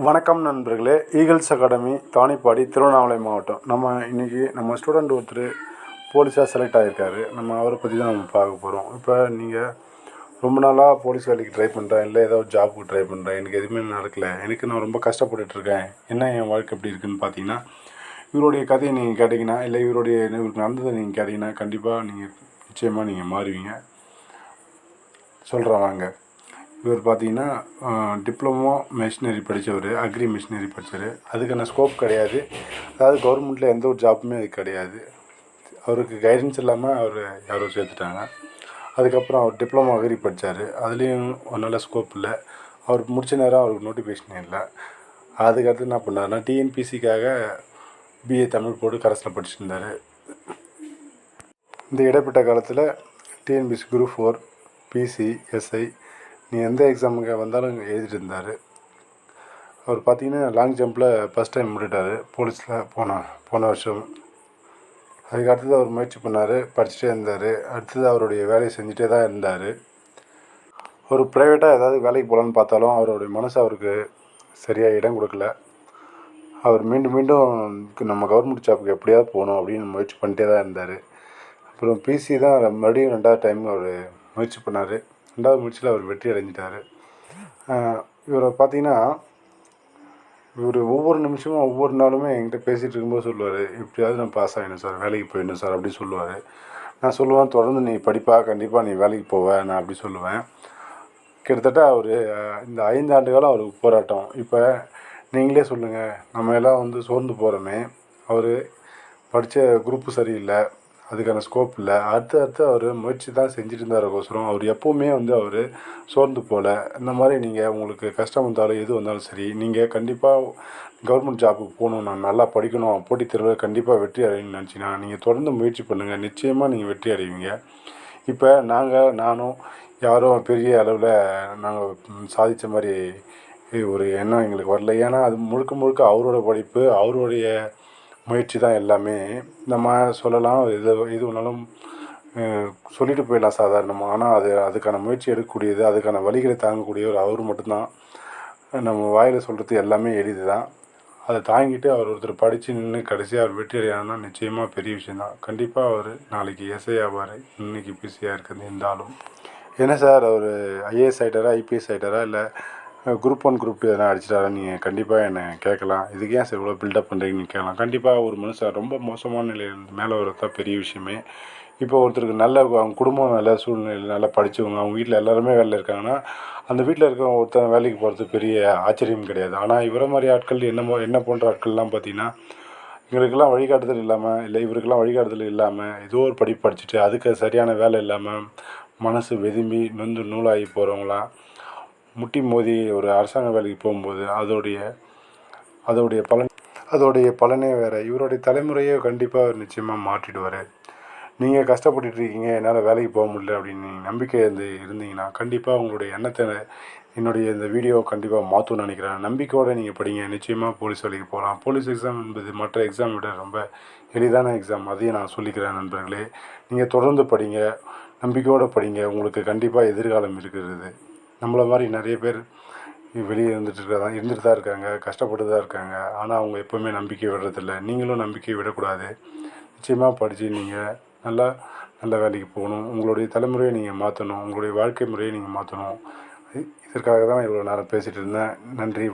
வணக்கம் நண்பர்களே. Eagles academy Thanipadi Tiruvannamalai மாவட்டம். நம்ம இன்றைக்கி நம்ம ஸ்டூடெண்ட் ஒருத்தர் போலீஸாக செலக்ட் ஆகியிருக்காரு நம்ம அவரை பற்றி தான் நம்ம பார்க்க போகிறோம் இப்போ நீங்கள் ரொம்ப நாளாக போலீஸ் வேலைக்கு ட்ரை பண்ணுறேன் இல்லை ஏதோ ஜாபுக்கு ட்ரை பண்ணுறேன் எனக்கு எதுவுமே நடக்கல. எனக்கு நான் ரொம்ப கஷ்டப்பட்டுட்ருக்கேன் என்ன என் வாழ்க்கை எப்படி இருக்குன்னு பார்த்தீங்கன்னா இவருடைய கதையை நீங்கள் கேட்டிங்கன்னா இல்லை இவருடைய இவருக்கு நடந்ததை நீங்கள் கேட்டிங்கன்னா கண்டிப்பாக நீங்கள் நிச்சயமாக நீங்கள் மாறுவீங்க. சொல்கிறேன் வாங்க. இவர் பார்த்தீங்கன்னா டிப்ளமோ மிஷினரி படித்தவர் அக்ரி மிஷினரி படித்தார் அதுக்கான ஸ்கோப் கிடையாது. அதாவது கவர்மெண்ட்டில் எந்த ஒரு ஜாப்புமே அது கிடையாது. அவருக்கு கைடன்ஸ் இல்லாமல் அவர் யாரோ சேர்த்துட்டாங்க. அதுக்கப்புறம் அவர் டிப்ளமோ அக்ரி படித்தார் அதுலேயும் ஒரு நல்ல ஸ்கோப் இல்லை. அவர் முடிச்ச நேரம் அவருக்கு நோட்டிஃபிகேஷன் இல்லை. அதுக்கடுத்து என்ன பண்ணாருன்னா டிஎன்பிசிக்காக பிஏ தமிழ் போட்டு கரஸில் படிச்சிருந்தார். இந்த இடைப்பட்ட காலத்தில் TNPSC group four PC SI நீ எந்த எக்ஸாமுக்கு வந்தாலும் எழுதிட்டு இருந்தார். அவர் பார்த்தீங்கன்னா லாங் ஜம்பில் ஃபஸ்ட் டைம் விட்டுட்டார். போலீஸில் போன போன வருஷம். அதுக்கு அடுத்தது அவர் முயற்சி பண்ணார் படிச்சுட்டே இருந்தார். அடுத்தது அவருடைய வேலையை செஞ்சுட்டே தான் இருந்தார். ஒரு ப்ரைவேட்டாக ஏதாவது வேலைக்கு போகலான்னு பார்த்தாலும் அவருடைய மனசு அவருக்கு சரியாக இடம் கொடுக்கல. அவர் மீண்டும் மீண்டும் நம்ம கவர்மெண்ட் ஜாப்புக்கு எப்படியாவது போகணும் அப்படின்னு முயற்சி பண்ணிட்டே தான் இருந்தார். அப்புறம் பிசி தான் மறுபடியும் ரெண்டாவது டைம் அவர் முயற்சி பண்ணார். ரெண்டாவது முயற்சியில் அவர் வெற்றி அடைஞ்சிட்டார். இவரை பார்த்தீங்கன்னா இவர் ஒவ்வொரு நிமிஷமும் ஒவ்வொரு நாளுமே என்கிட்ட பேசிகிட்டு இருக்கும்போது சொல்லுவார் எப்படியாவது நான் பாஸ் ஆகிடணும் சார் வேலைக்கு போயிடணும் சார் அப்படி சொல்லுவார். நான் சொல்லுவேன் தொடர்ந்து நீ படிப்பா கண்டிப்பாக நீ வேலைக்கு போவ நான் அப்படி சொல்லுவேன். கிட்டத்தட்ட அவர் இந்த ஐந்து ஆண்டு காலம் அவருக்கு போராட்டம். இப்போ நீங்களே சொல்லுங்கள் நம்ம எல்லாம் வந்து சோர்ந்து போகிறோமே அவர் படித்த குரூப்பு சரியில்லை அதுக்கான ஸ்கோப் இல்லை. அடுத்து அடுத்து அவர் முயற்சி தான் செஞ்சுட்டு இருந்தாருக்கோசரம் அவர் எப்போவுமே வந்து அவர் சோர்ந்து போகல இந்த மாதிரி நீங்கள் உங்களுக்கு கஷ்டம் வந்தாலும் எது வந்தாலும் சரி நீங்கள் கண்டிப்பாக கவர்மெண்ட் ஜாபுக்கு போகணும். நான் நல்லா படிக்கணும். போட்டித் தேர்வில் கண்டிப்பாக வெற்றி அடையணும்னு நினச்சிங்கன்னா நீங்கள் தொடர்ந்து முயற்சி பண்ணுங்கள் நிச்சயமாக நீங்கள் வெற்றி அடைவீங்க. இப்போ நாங்கள் நானும் யாரும் பெரிய அளவில் நாங்கள் சாதித்த மாதிரி ஒரு எண்ணம் எங்களுக்கு வரல. ஏன்னா அது முழுக்க முழுக்க அவரோட படிப்பு அவருடைய முயற்சி தான் எல்லாமே. நம்ம சொல்லலாம் எது எது வேணாலும் சொல்லிட்டு போயிடலாம் சாதாரணமாக ஆனால் அது அதுக்கான முயற்சி எடுக்கக்கூடியது அதுக்கான வழிகளை தாங்கக்கூடியவர் அவர் மட்டும்தான். நம்ம வாயில் சொல்கிறது எல்லாமே எளிது தான். அதை தாங்கிட்டு அவர் ஒருத்தர் படித்து நின்று கடைசியாக அவர் வெற்றி அடையானா நிச்சயமாக பெரிய விஷயந்தான் கண்டிப்பாக அவர் நாளைக்கு எஸ்ஐ ஆவார். இன்னைக்கு பிஸியாக இருக்கிறது இருந்தாலும். என்ன சார் அவர் ஐஏஎஸ் ஆகிட்டாரா ஐபிஎஸ் ஆகிட்டாரா இல்லை குரூப் ஒன் குரூப் டூ எதனா அடிச்சிட்டாரா நீங்கள் கண்டிப்பாக என்னை கேட்கலாம். இதுக்கு ஏன் சார் இவ்வளோ பில்டப் பண்ணுறீங்கன்னு கேட்கலாம். கண்டிப்பாக ஒரு மனுஷன் ரொம்ப மோசமான நிலையில் மேலே வரது தான் பெரிய விஷயமே. இப்போ ஒருத்தருக்கு நல்ல அவங்க குடும்பம் நல்ல சூழ்நிலையில் நல்லா படித்தவங்க அவங்க வீட்டில் எல்லாருமே வேலையில் இருக்காங்கன்னா அந்த வீட்டில் இருக்க ஒருத்தன் வேலைக்கு போகிறது பெரிய ஆச்சரியம் கிடையாது. ஆனால் இவரை மாதிரி ஆட்கள் என்னமோ என்ன போன்ற ஆட்கள்லாம் பார்த்திங்கன்னா இவங்களுக்கெல்லாம் வழிகாட்டுதல் இல்லாமல் இல்லை இவருக்கெல்லாம் வழிகாட்டுதல் இல்லாமல் ஏதோ ஒரு படிப்பு படிச்சுட்டு அதுக்கு சரியான வேலை இல்லாமல் மனசு வெதும்பி நொந்து நூலாகி போகிறவங்களாம் முட்டி மோதி ஒரு அரசாங்க வேலைக்கு போகும்போது அதோடைய அதோடைய பலன் அதோடைய பலனே வேறு. இவருடைய தலைமுறையே கண்டிப்பாக அவர் நிச்சயமாக மாற்றிடுவார். நீங்கள் கஷ்டப்பட்டுட்ருக்கீங்க என்னால் வேலைக்கு போக முடியல அப்படின்னு நீங்கள் நம்பிக்கை இருந்து இருந்தீங்கன்னா கண்டிப்பாக உங்களுடைய எண்ணத்தை என்னுடைய இந்த வீடியோ கண்டிப்பாக மாற்றும்னு நினைக்கிறேன். நம்பிக்கையோடு நீங்கள் படிங்க. நிச்சயமாக போலீஸ் வேலைக்கு போகலாம். போலீஸ் எக்ஸாம் என்பது மற்ற எக்ஸாம் விட ரொம்ப எளிதான எக்ஸாம். அதையும் நான் சொல்லிக்கிறேன் நண்பர்களே. நீங்கள் தொடர்ந்து படிங்க. நம்பிக்கையோடு படிங்க. உங்களுக்கு கண்டிப்பாக எதிர்காலம் இருக்கிறது. நம்மளை மாதிரி நிறைய பேர் வெளியே இருந்துட்டு தான் இருந்துட்டு தான் இருக்காங்க கஷ்டப்பட்டு தான் இருக்காங்க. ஆனால் அவங்க எப்போவுமே நம்பிக்கை விடுறதில்ல. நீங்களும் நம்பிக்கை விடக்கூடாது. நிச்சயமாக படித்து நீங்கள் நல்லா நல்ல வேலைக்கு போகணும். உங்களுடைய தலைமுறையை நீங்கள் மாற்றணும் உங்களுடைய வாழ்க்கை முறையை நீங்கள் மாற்றணும் இதற்காக தான் இவ்வளோ நேரம் பேசிகிட்டு இருந்தேன். நன்றி.